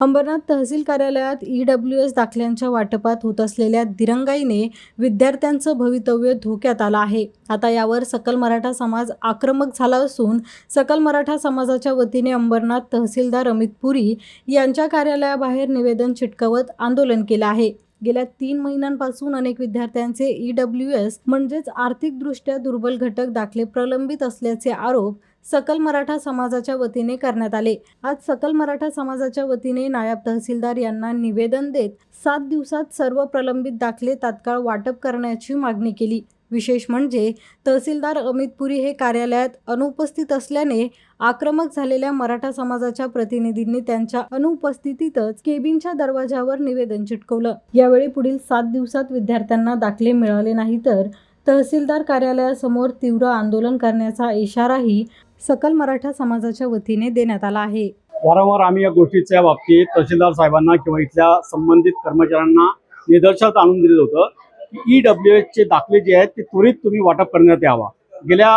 अंबरनाथ तहसील कार्यालयात E W S दाखल्यांच्या वाटपात होत असलेल्या दिरंगाईने विद्यार्थ्यांचं भवितव्य धोक्यात आलं आहे. आता यावर सकल मराठा समाज आक्रमक झाला असून सकल मराठा समाजाच्या वतीने अंबरनाथ तहसीलदार अमित पुरी यांच्या कार्यालयाबाहेर निवेदन चिटकवत आंदोलन केलं आहे. गेल्या तीन महिन्यांपासून अनेक विद्यार्थ्यांचे ई डब्ल्यू एस म्हणजेच आर्थिकदृष्ट्या दुर्बल घटक दाखले प्रलंबित असल्याचे आरोप सकल मराठा समाजाच्या वतीने करण्यात आले. आज सकल मराठा समाजाच्या वतीने नायब तहसीलदार यांना निवेदन देत सात दिवसात सर्व प्रलंबित दाखले तात्काळ वाटप करण्याची मागणी केली. विशेष म्हणजे तहसीलदार अमित पुरी हे कार्यालयात अनुपस्थित असल्याने आक्रमक झालेल्या मराठा समाजाच्या प्रतिनिधींनी त्यांच्या अनुपस्थितीतच केबिनच्या दरवाजावर निवेदन चिटकवलं. यावेळी पुढील सात दिवसात विद्यार्थ्यांना दाखले मिळाले नाही तर तहसीलदार कार्यालयासमोर तीव्र आंदोलन करण्याचा इशाराही सकल मराठा समाजाच्या वतीने देण्यात आला आहे. वारंवार आम्ही या गोष्टीच्या बाबतीत तहसीलदार साहेबांना किंवा इथल्या संबंधित कर्मचाऱ्यांना निदर्शनात आणून दिलं होतं की ई डब्ल्यू एचचे दाखले जे आहेत ते त्वरित तुम्ही वाटप करण्यात यावा. गेल्या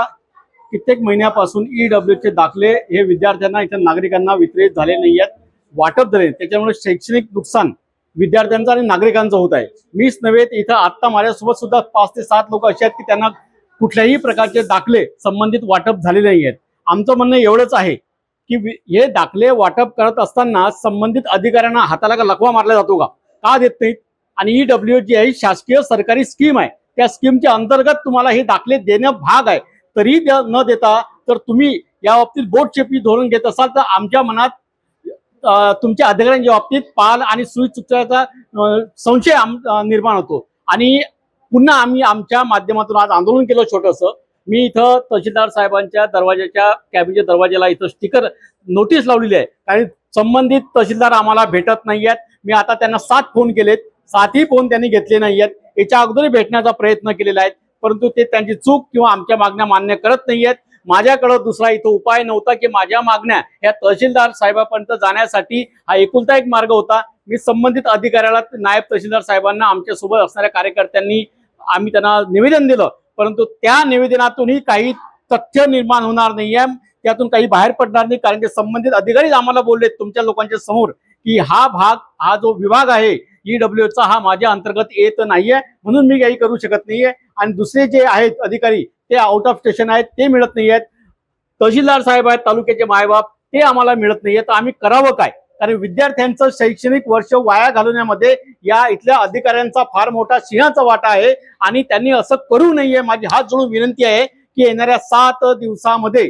कित्येक महिन्यापासून ई डब्ल्यू एचचे दाखले हे विद्यार्थ्यांना इथं नागरिकांना वितरित झाले नाही आहेत वाटप झाले. त्याच्यामुळे शैक्षणिक नुकसान विद्यार्थ्यांचं आणि नागरिकांचं होत आहे. मीच नव्हे इथं आत्ता माझ्यासोबत सुद्धा पाच ते सात लोक असे आहेत की त्यांना कुठल्याही प्रकारचे दाखले संबंधित वाटप झाले नाही आहेत. आमचं म्हणणं एवढंच आहे की हे दाखले वाटप करत असताना संबंधित अधिकाऱ्यांना हाताला का लकवा मारला जातो का? का देत नाहीत? आणि ई डब्ल्यू जी आहे शासकीय सरकारी स्कीम आहे त्या स्कीमच्या अंतर्गत तुम्हाला हे दाखले देणं भाग आहे. तरी न देता तर तुम्ही या बाबतीत बोटचेपी धोरण घेत असाल तर आमच्या मनात तुमच्या अधिकाऱ्यांच्या बाबतीत पाल आणि सुई अं, संशय आम- निर्माण होतो. आणि पुन्हा आम्ही आमच्या माध्यमातून आज आंदोलन केलं छोटंसं. मी इथं तहसीलदार साहेबांच्या दरवाजाच्या कॅबिनच्या दरवाजाला इथं स्टिकर नोटीस लावलेली आहे. कारण संबंधित तहसीलदार आम्हाला भेटत नाही आहेत मी आता त्यांना सात फोन केलेत. सातही फोन त्यांनी घेतले नाही आहेत याच्या अगोदर भेटण्याचा प्रयत्न केलेला आहे. परंतु ते त्यांची चूक किंवा आमच्या मागण्या मान्य करत नाही आहेत माझ्याकडं दुसरा इथं उपाय नव्हता की माझ्या मागण्या या तहसीलदार साहेबापर्यंत जाण्यासाठी हा एकुलता एक मार्ग होता. मी संबंधित अधिकाऱ्याला नायब तहसीलदार साहेबांना आमच्यासोबत असणाऱ्या कार्यकर्त्यांनी आम्ही त्यांना निवेदन दिलं. परंतु त्या निवेदनातूनही काही तथ्य निर्माण होणार नाहीये. त्यातून काही बाहेर पडणार नाही. कारण की संबंधित अधिकारीच आम्हाला बोलले तुमच्या लोकांच्या समोर की हा भाग हा जो विभाग आहे ईडब्ल्यूचा चा हा माझ्या अंतर्गत येत नाहीये. म्हणून मी काही करू शकत नाहीये. आणि दुसरे जे आहेत अधिकारी ते आउट ऑफ स्टेशन आहेत ते मिळत नाही आहेत. तहसीलदार साहेब आहेत तालुक्याचे मायबाप ते आम्हाला मिळत नाहीये तर आम्ही करावं काय? कारण विद्यार्थ्यांचं शैक्षणिक वर्ष वाया घालवण्यामध्ये या इथल्या अधिकाऱ्यांचा फार मोठा सिंहाचा वाटा आहे आणि त्यांनी असं करू नये. माझी हात जोडून विनंती आहे की येणाऱ्या सात दिवसामध्ये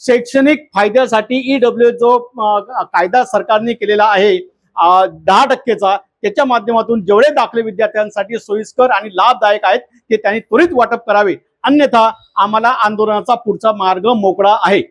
शैक्षणिक फायद्यासाठी ई डब्ल्यू जो कायदा सरकारने केलेला आहे दहा टक्केचा त्याच्या माध्यमातून जेवढे दाखले विद्यार्थ्यांसाठी सोयीस्कर आणि लाभदायक आहेत ते त्यांनी त्वरित वाटप करावे. अन्यथा आम्हाला आंदोलनाचा पुढचा मार्ग मोकळा आहे.